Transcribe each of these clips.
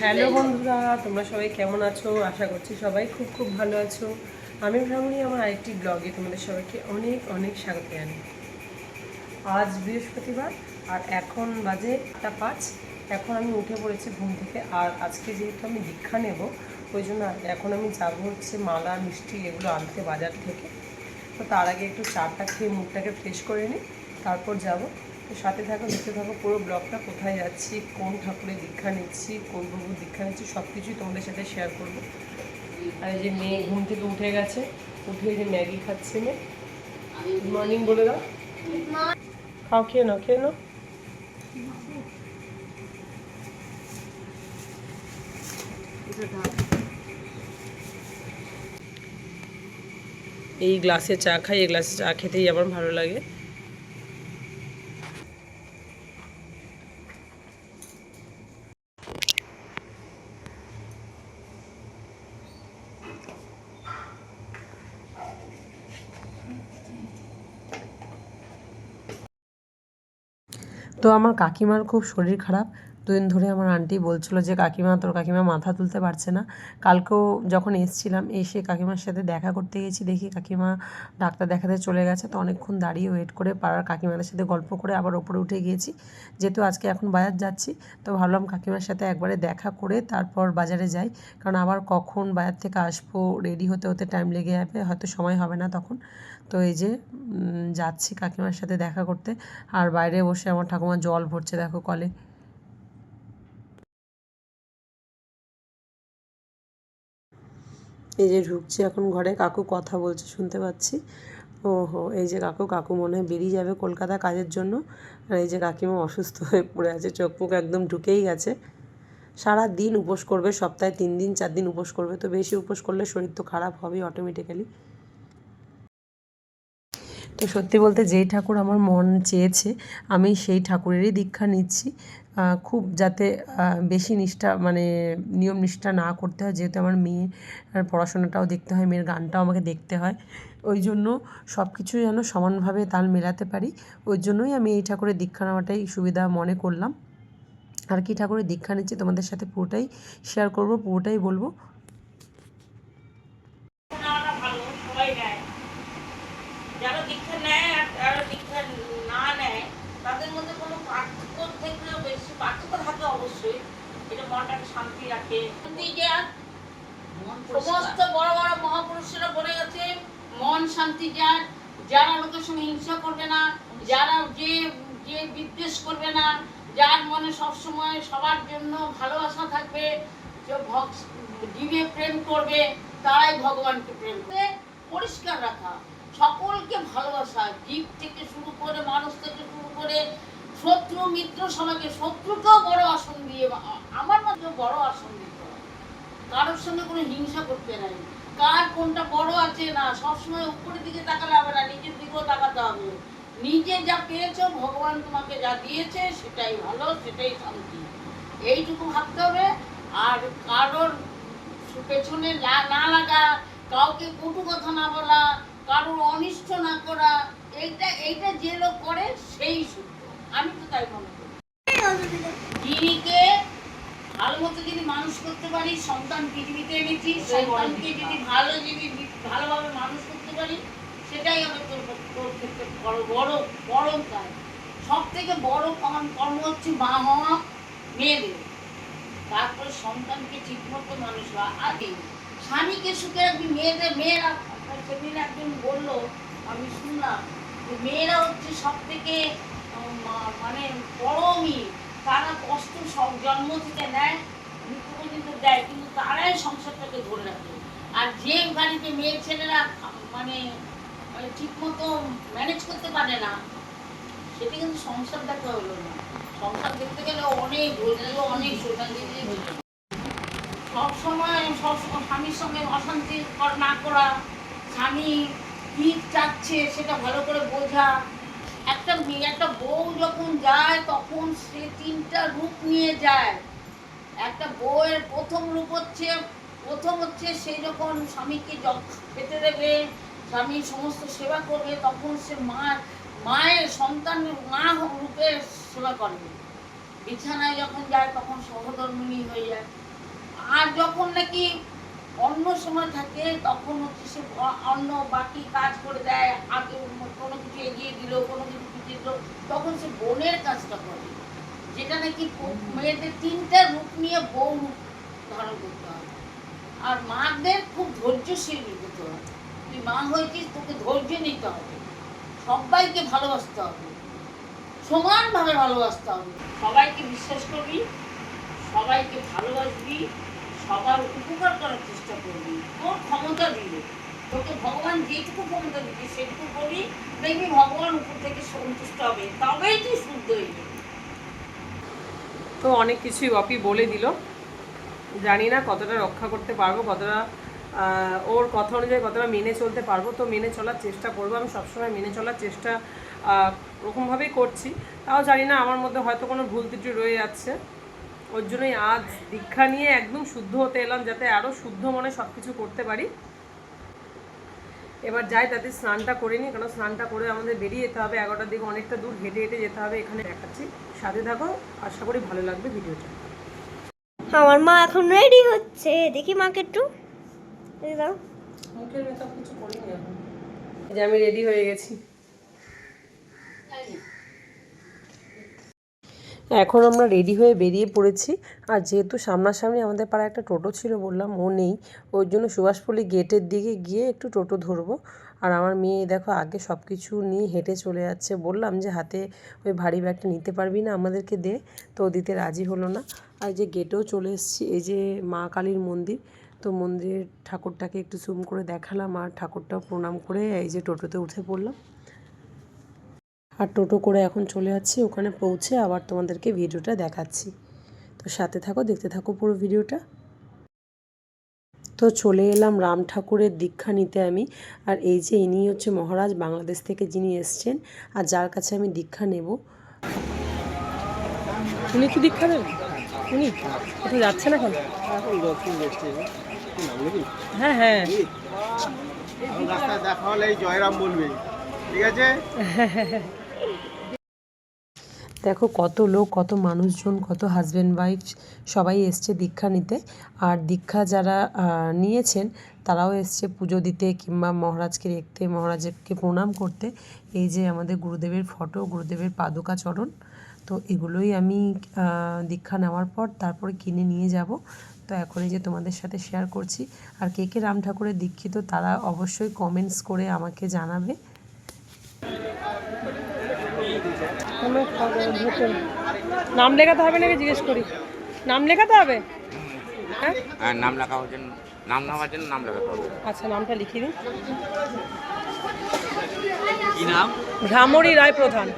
Hello বন্ধুরা, তোমরা সবাই কেমন আছো? আশা করছি সবাই খুব খুব ভালো আছো। আমি ভ্রমণী আমার আরেকটি ব্লগে তোমাদের সবাইকে অনেক অনেক স্বাগত জানাই। আজ বৃহস্পতিবার, আর এখন বাজে আটটা পাঁচ। এখন আমি উঠে পড়েছি ঘুম থেকে, আর আজকে যেহেতু আমি দীক্ষা নেব, ওই জন্য এখন আমি যাব হচ্ছে মালা, মিষ্টি এগুলো আনতে বাজার থেকে। তো তার আগে একটু চাটা খেয়ে মুখটাকে ফ্রেশ করে নিই, তারপর যাব। তো সাথে থাকো, দেখতে থাকো, পুরো ব্লগটা কোথায় যাচ্ছি, কোন ঠাকুরের দীক্ষা নিচ্ছি, কোন প্রভুর দীক্ষা নিচ্ছি সব কিছুই তোমাদের সাথে শেয়ার করব। আর এই যে মেয়ে ঘুম থেকে উঠে গেছে, উঠে যে ম্যাগি খাচ্ছে মেয়ে। গুড মর্নিং বলে দাও। খাও, খেয়ে নাও খেয়ে নাও। এই গ্লাসে চা খাই, এই গ্লাসে চা খেতেই আমার ভালো লাগে। তো আমার কাকিমার খুব শরীর খারাপ। দুদিন ধরে আমার আন্টি বলছিল যে, কাকিমা, তোর কাকিমা মাথা তুলতে পারছে না। কালকেও যখন এসছিলাম, এসে কাকিমার সাথে দেখা করতে গেছি, দেখি কাকিমা ডাক্তার দেখাতে চলে গেছে। তো অনেকক্ষণ দাঁড়িয়ে ওয়েট করে পাড়ার কাকিমাদের সাথে গল্প করে আবার ওপরে উঠে গিয়েছি। যেহেতু আজকে এখন বাজার যাচ্ছি, তো ভাবলাম কাকিমার সাথে একবারে দেখা করে তারপর বাজারে যাই। কারণ আবার কখন বাজার থেকে আসব রেডি হতে হতে টাইম লেগে যাবে, হয়তো সময় হবে না তখন। তো এই যে যাচ্ছি কাকিমার সাথে দেখা করতে। আর বাইরে বসে আমার ঠাকুমা জল ভরছে, দেখো কলে। এই যে ঢুকছি এখন ঘরে, কাকু কথা বলছে, শুনতে পাচ্ছি। ওহো, এই যে কাকু কাকু মনে হয় বেরিয়ে যাবে কলকাতা কাজের জন্য। আর এই যে কাকিমা অসুস্থ হয়ে পড়ে আছে, চোখ মুখ একদম ঢুকেই গেছে। সারা দিন উপোস করবে, সপ্তাহে তিন দিন, চার দিন উপোস করবে। তো বেশি উপোস করলে শরীর তো খারাপ হবেই অটোমেটিক্যালি সত্যি বলতে যেই ঠাকুর আমার মন চেয়েছে, আমি সেই ঠাকুরেরই দীক্ষা নিচ্ছি। খুব যাতে বেশি নিষ্ঠা মানে নিয়ম নিষ্ঠা না করতে হয়, যেহেতু আমার মেয়ে পড়াশোনাটাও দেখতে হয়, মেয়ের গানটাও আমাকে দেখতে হয়। ওই জন্য সব কিছু যেন সমানভাবে তাল মেলাতে পারি, ওই জন্যই আমি এই ঠাকুরের দীক্ষা নেওয়াটাই সুবিধা মনে করলাম। আর কি ঠাকুরের দীক্ষা নিচ্ছি তোমাদের সাথে পুরোটাই শেয়ার করব, পুরোটাই বলব নেওয়াটা ভালো সবাই নেয় যারা দীক্ষা নেয় আর যারা দীক্ষা না নেয় তাদের মধ্যে কোনো পার্থক্য থাকলেও বেশি পার্থক্য থাকে অবশ্যই এটা মনটাকে শান্তি রাখে। সমস্ত বড় বড় মহাপুরুষরা বলে গেছে, মন শান্তি যার যারা লোকের সঙ্গে হিংসা করবে না, যারা যে যে বিদ্বেষ করবে না, যার মনে সবসময় সবার জন্য ভালোবাসা থাকবে জীবে প্রেম করবে, তারাই ভগবানকে প্রেম করবে। পরিষ্কার রাখা। সকলকে ভালোবাসা, জীব থেকে শুরু করে, মানুষ থেকে শুরু করে শত্রু মিত্র সবাইকে শত্রুকেও বড় আসন দিয়ে আমার মধ্যে বড় আসন দিতে কারোর সঙ্গে কোনো হিংসা করতে নাই। কার কোনটা বড় আছে না, সবসময় উপরের দিকে তাকালে হবে না নিজের দিকেও তাকাতে হবে। নিজে যা পেয়েছ, ভগবান তোমাকে যা দিয়েছে, সেটাই ভালো, সেটাই শান্তি। এইটুকু ভাবতে হবে। আর কারোর পেছনে লা- না লাগা, কাউকে কটু কথা না বলা, কারোর অনিষ্ট না করা, এইটা এইটা যে লোক করে, সেই শুদ্ধ আমি তো তাই মনে করি। ভালো মতো যদি মানুষ করতে পারি সন্তান পৃথিবীতে এনেছি সন্তানকে যদি ভালো যদি ভালোভাবে মানুষ করতে পারি সেটাই তোর তোর ক্ষেত্রে বড় বড় বড় কাজ। সব থেকে বড় কর্ম কর্ম হচ্ছে মা হওয়া মেয়েদের তারপরে সন্তানকে ঠিকমতো মানুষ হওয়া। আগে স্বামীকে সুখে রাখবি মেয়েদের মেয়েরা সেদিন একজন বলল আমি শুনলাম যে মেয়েরা হচ্ছে সব থেকে মানে পরমই তারা কষ্ট সব জন্ম থেকে নেয় মৃত্যু পর্যন্ত দেয়, কিন্তু তারাই সংসারটাকে ধরে রাখে। আর যে বাড়িতে মেয়ে ছেলেরা মানে মানে ঠিকমতো ম্যানেজ করতে পারে না, সেটা কিন্তু সংসার দেখা হলো না। সংসার দেখতে গেলে অনেক বোঝালো অনেক সোজা দিতে সব সময় সবসময় স্বামীর সঙ্গে অশান্তি না করা, স্বামী কি চাচ্ছে সেটা ভালো করে বোঝা একটা মেয়ে, একটা বউ যখন যায়, তখন সে তিনটা রূপ নিয়ে যায়। একটা বউয়ের প্রথম রূপ হচ্ছে, প্রথম হচ্ছে সে যখন স্বামীকে খেতে দেবে, স্বামী সমস্ত সেবা করবে, তখন সে মা মায়ের সন্তান মা রূপে সেবা করবে বিছানায় যখন যায়, তখন সহধর্মিনী হয়ে যায়। আর যখন নাকি অন্য সময় থাকে, তখন হচ্ছে সে অন্য বাকি কাজ করে দেয়, আগে কোনো কিছু এগিয়ে দিল, কোনো কিছু পিছিয়ে দিল, তখন সে বোনের কাজটা করে। যেটা নাকি মেয়েদের তিনটা রূপ নিয়ে বউ রূপ ধারণ করতে হবে আর মাদের খুব ধৈর্যশীল হতে হবে তুই মা হয়েছিস, তোকে ধৈর্য নিতে হবে। সবাইকে ভালোবাসতে হবে। সমানভাবে ভালোবাসতে হবে। সবাইকে বিশ্বাস করবি, সবাইকে ভালোবাসবি সবার উপকার করার চেষ্টা করবি। তোর ক্ষমতা দিবে। তোকে ভগবান যেটুকু ক্ষমতা দিবে, সেটুকু করবি দেখবি ভগবান উপর থেকে সন্তুষ্ট হবে। তবেই তুই শুদ্ধ যাবি। তো অনেক কিছুই অপি বলে দিল। জানি না কতটা রক্ষা করতে পারব, কতটা ওর কথা অনুযায়ী কতটা মেনে চলতে পারব। তো মেনে চলার চেষ্টা করব। আমি সবসময় মেনে চলার চেষ্টা ওরকমভাবেই করছি। তাও জানি না, আমার মধ্যে হয়তো কোনো ভুল ত্রুটি রয়ে যাচ্ছে। ওর জন্যই আজ দীক্ষা নিয়ে একদম শুদ্ধ হতে এলাম যাতে আরও শুদ্ধ মনে সব কিছু করতে পারি। এবার যাই তাতে স্নানটা করে নিই কারণ স্নানটা করে আমাদের বেরিয়ে যেতে হবে। এগারোটার দিকে অনেকটা দূর হেঁটে হেঁটে যেতে হবে এখানে দেখাচ্ছি। সাথে থাকো আশা করি ভালো লাগবে ভিডিওটা। আমার মা এখন রেডি হচ্ছে। দেখি মাকে একটু। মুখের মেকআপ কিছু করিনি এখন। যে আমি রেডি হয়ে গেছি। এখন আমরা রেডি হয়ে বেরিয়ে পড়েছি। আর যেহেতু সামনাসামনি আমাদের পাড়ায় একটা টোটো ছিল, বললাম ও নেই। ওই জন্য সুভাষপল্লী গেটের দিকে গিয়ে একটু টোটো ধরবো। আর আমার মেয়ে দেখো আগে সব কিছু নিয়ে হেঁটে চলে যাচ্ছে। বললাম যে হাতে ওই ভারী ব্যাগটা নিতে পারবি না আমাদেরকে দে, তো দিতে রাজি হলো না। আর যে গেটেও চলে এসেছি, এই যে মা কালীর মন্দির, তো মন্দিরের ঠাকুরটাকে একটু জুম করে দেখালাম। আর ঠাকুরটাও প্রণাম করে এই যে টোটোতে উঠে পড়লাম। আর টোটো করে এখন চলে যাচ্ছি ওখানে পৌঁছে আবার তোমাদেরকে ভিডিওটা দেখাচ্ছি। তো সাথে থাকো দেখতে থাকো পুরো ভিডিওটা। তো চলে এলাম রাম ঠাকুরের দীক্ষা নিতে আমি। আর এই যে ইনি হচ্ছে মহারাজ বাংলাদেশ থেকে যিনি এসছেন আর যার কাছে আমি দীক্ষা নেব। উনি কি দীক্ষা নেন? উনি? কোথাও নাম নাকি হ্যাঁ হ্যাঁ। রাস্তায় দেখা হলে জয়রাম বলবে ঠিক আছে? দেখো কত লোক, কত মানুষজন, কত হাজব্যান্ড ওয়াইফ সবাই এসছে দীক্ষা নিতে। আর দীক্ষা যারা নিয়েছেন, তারাও এসছে পুজো দিতে কিংবা মহারাজকে দেখতে, মহারাজকে প্রণাম করতে। এই যে আমাদের গুরুদেবের ফটো গুরুদেবের পাদুকা চরণ তো এগুলোই আমি দীক্ষা নেওয়ার পর তারপরে কিনে নিয়ে যাব। তো এখন এই যে তোমাদের সাথে শেয়ার করছি। আর কে কে রাম ঠাকুরের দীক্ষিত, তারা অবশ্যই কমেন্টস করে আমাকে জানাবে। নাম লেখাতে হবে নাকি জিজ্ঞেস করি? নাম লেখাতে হবে? হ্যাঁ? আর নাম লেখাবার জন্য নাম নেওয়ার জন্য নাম লেখাতে হবে। আচ্ছা নামটা লিখিয়ে দিন কি নাম? ভ্রামরী রায় প্রধান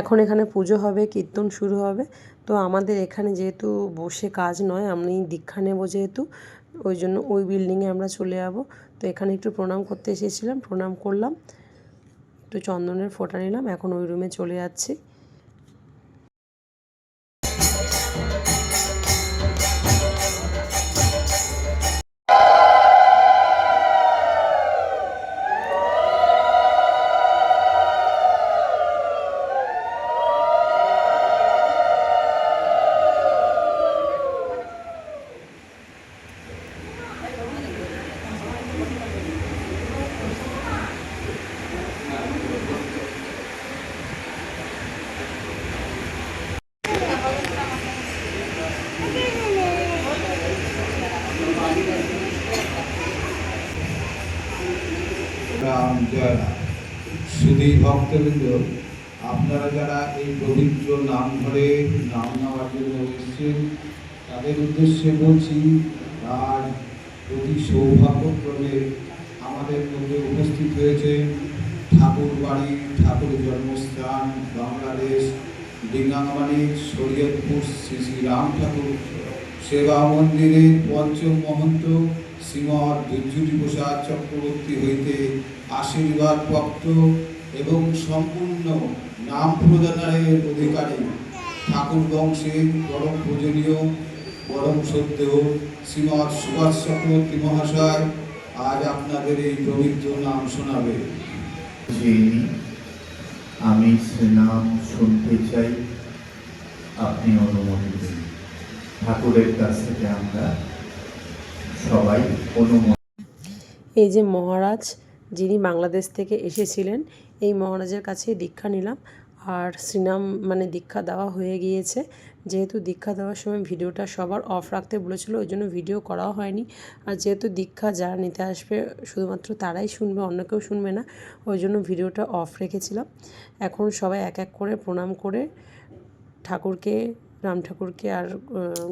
এখন এখানে পুজো হবে, কীর্তন শুরু হবে। তো আমাদের এখানে যেহেতু বসে কাজ নয়, আমি দীক্ষা নেব যেহেতু, ওই জন্য ওই বিল্ডিংয়ে আমরা চলে যাব। তো এখানে একটু প্রণাম করতে এসেছিলাম, প্রণাম করলাম। একটু চন্দনের ফোটা নিলাম, এখন ওই রুমে চলে যাচ্ছি। রাম সুধী ভক্তবৃন্দ, আপনারা যারা এই পবিত্র নাম ধরে নাম নেওয়ার জন্য এসেছেন, তাদের উদ্দেশ্যে বলছি আর অতি সৌভাগ্যক্রমে আমাদের মধ্যে উপস্থিত হয়েছে ঠাকুর বাড়ি ঠাকুর জন্মস্থান, বাংলাদেশ, ডিঙ্গামানি, শরীয়তপুর শ্রী শ্রী রাম ঠাকুর সেবা মন্দিরের পঞ্চম মহন্ত শ্রীমৎ দুর্যুটি প্রসাদ চক্রবর্তী হইতে আশীর্বাদ প্রাপ্ত এবং সম্পূর্ণ নাম প্রদানের অধিকারী। ঠাকুর বংশের পরম পূজনীয়, পরম সত্য শ্রীমৎ সুভাষ চক্রবর্তী মহাশয় আজ আপনাদের এই পবিত্র নাম শোনাবে। আমি সে নাম শুনতে চাই, আপনি অনুমতি দিন। ঠাকুরের কাছ থেকে আমরা সবাই অনুমতি এই যে মহারাজ, যিনি বাংলাদেশ থেকে এসেছিলেন, এই মহারাজের কাছে দীক্ষা নিলাম। আর শ্রীনাম মানে দীক্ষা দেওয়া হয়ে গিয়েছে। যেহেতু দীক্ষা দেওয়ার সময় ভিডিওটা সবার অফ রাখতে বলেছিল, ওই জন্য ভিডিও করাও হয়নি। আর যেহেতু দীক্ষা যারা নিতে আসবে, শুধুমাত্র তারাই শুনবে, অন্য কেউ শুনবে না, ওই জন্য ভিডিওটা অফ রেখেছিলাম। এখন সবাই এক এক করে প্রণাম করে ঠাকুরকে রাম ঠাকুরকে আর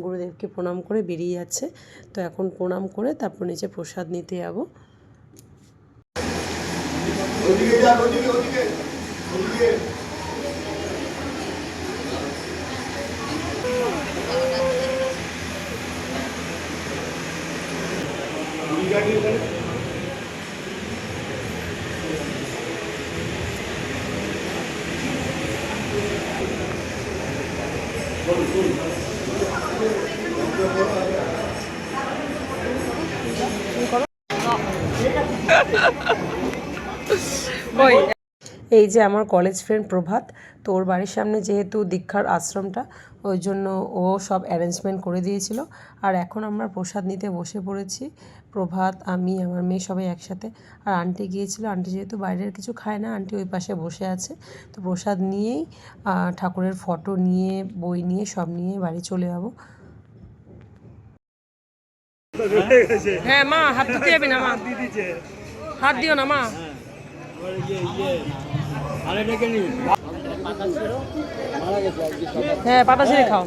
গুরুদেবকে প্রণাম করে বেরিয়ে যাচ্ছে। তো এখন প্রণাম করে তারপর নিচে প্রসাদ নিতে যাব। ওদিকে। ওদিকে এই যে আমার কলেজ ফ্রেন্ড প্রভাত তো ওর বাড়ির সামনে যেহেতু দীক্ষার আশ্রমটা ওই জন্য ও সব অ্যারেঞ্জমেন্ট করে দিয়েছিল। আর এখন আমরা প্রসাদ নিতে বসে পড়েছি। প্রভাত আমি আমার মেয়ে সবাই একসাথে। আর আন্টি গিয়েছিল। আন্টি যেহেতু বাইরের কিছু খায় না আন্টি ওই পাশে বসে আছে। তো প্রসাদ নিয়েই ঠাকুরের ফটো নিয়ে বই নিয়ে সব নিয়ে বাড়ি চলে যাব। হ্যাঁ মা হাত দিতে যাবি না মা? হাত দিও না, মা। হ্যাঁ পাতা ছেড়ে খাও।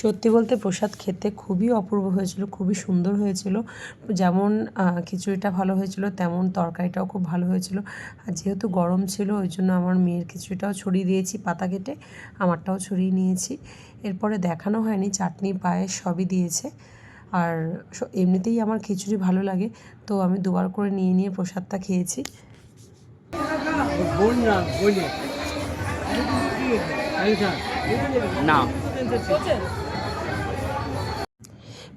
সত্যি বলতে প্রসাদ খেতে খুবই অপূর্ব হয়েছিল, খুবই সুন্দর হয়েছিল। যেমন খিচুড়িটা ভালো হয়েছিল, তেমন তরকারিটাও খুব ভালো হয়েছিল। আর যেহেতু গরম ছিল, ওই জন্য আমার মেয়ের খিচুড়িটাও ছড়িয়ে দিয়েছি, পাতা কেটে আমারটাও ছড়িয়ে নিয়েছি। এরপরে দেখানো হয়নি, চাটনি পায়েস সবই দিয়েছে। আর স- এমনিতেই আমার খিচুড়ি ভালো লাগে তো আমি দুবার করে নিয়ে নিয়ে প্রসাদটা খেয়েছি। না।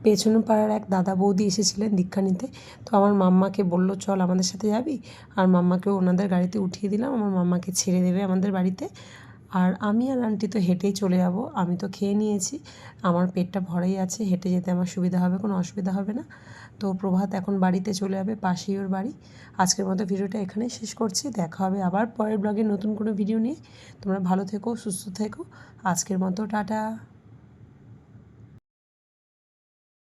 পেছনের পাড়ার এক দাদা বৌদি এসেছিলেন দীক্ষা নিতে তো আমার মাম্মাকে বলল চল আমাদের সাথে যাবি? আর মাম্মাকেও ওনাদের গাড়িতে উঠিয়ে দিলাম আমার মাম্মাকে ছেড়ে দেবে আমাদের বাড়িতে। আর আমি আর আন্টি তো হেঁটেই চলে যাব। আমি তো খেয়ে নিয়েছি। আমার পেটটা ভরেই আছে। হেঁটে যেতে আমার সুবিধা হবে, কোনো অসুবিধা হবে না। তো প্রভাত এখন বাড়িতে চলে যাবে, পাশেই ওর বাড়ি। আজকের মতো ভিডিওটা এখানেই শেষ করছি। দেখা হবে আবার পরের ব্লগে নতুন কোনো ভিডিও নিয়ে। তোমরা ভালো থেকো, সুস্থ থেকো। আজকের মতো টাটা।